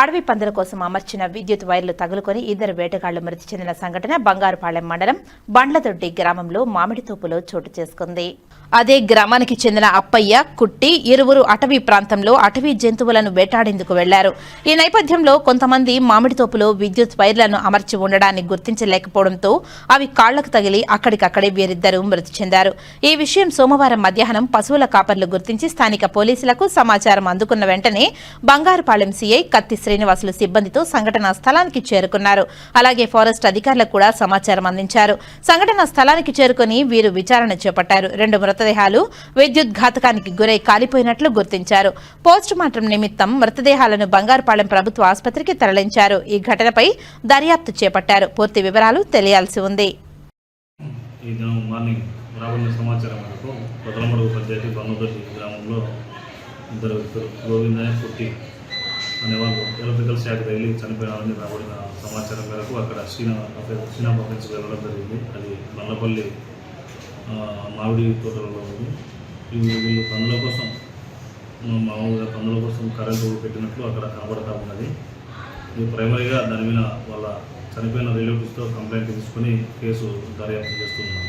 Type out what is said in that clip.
అడవి పందుల కోసం అమర్చిన విద్యుత్ వైర్లు తగులుకొని ఇద్దరు వేటగాళ్ళు మృతి చెందిన సంఘటన బంగారుపాలెం మండలం బండ్లదొడ్డి గ్రామంలో మామిడి తోపులో చోటు చేసుకుంది. అదే గ్రామానికి చెందిన అప్పయ్య కుట్టి ఇరువురు అటవీ ప్రాంతంలో అటవీ జంతువులను వేటాడేందుకు వెళ్ళారు. ఈ నేపథ్యంలో కొంతమంది మామిడితోపులో విద్యుత్ వైర్లను అమర్చి ఉండడాన్ని గుర్తించలేకపోవడంతో అవి కాళ్ళకు తగిలి అక్కడికక్కడే వీరిద్దరూ మృతి చెందారు. ఈ విషయం సోమవారం మధ్యాహ్నం పశువుల కాపర్లు గుర్తించి స్థానిక పోలీసులకు సమాచారం అందుకున్న వెంటనే బంగారుపాలెం సీఐ కత్తి శ్రీనివాసులు సిబ్బందితో సంఘటనా స్థలానికి చేరుకున్నారు. అలాగే ఫారెస్ట్ అధికారులకు కూడా సమాచారం అందించారు. సంఘటనా స్థలానికి చేరుకుని వీరు విచారణ చేపట్టారు. రెండు మృతదేహాలు విద్యుత్ ఘాతకానికి గురై కాలిపోయినట్లు గుర్తించారు. పోస్ట్ మార్టం నిమిత్తం మృతదేహాలను బంగారుపాలెం ప్రభుత్వ ఆసుపత్రికి తరలించారు. ఈ ఘటనపై దర్యాప్తు చేపట్టారు. పూర్తి వివరాలు తెలియాల్సి ఉంది. ఈ దినం మార్నింగ్ రాబడిన సమాచారం మేరకు కొత్తలమడుగు పంచాయతీ గ్రామంలో ఇద్దరు వ్యక్తులు గోవిందనే పుట్టి అనేవాళ్ళు ఎలక్ట్రికల్ శాఖ తగిలి చనిపోయినారని రాబడిన సమాచారం మేరకు అక్కడ శ్రీనా శ్రీనా ఆఫీస్ వెళ్ళడం జరిగింది. అది నల్లపల్లి మామిడి తోటలలో ఉంది. వీళ్ళు వీళ్ళు పనుల కోసం మామూలుగా పనుల కోసం కరెంటు పెట్టినట్లు అక్కడ కనబడతా ఉన్నది. ఇది ప్రైమరీగా దాని మీద వాళ్ళ చనిపోయిన రిలేటివ్స్తో కంప్లైంట్ తీసుకొని కేసు దర్యాప్తు చేస్తున్నాం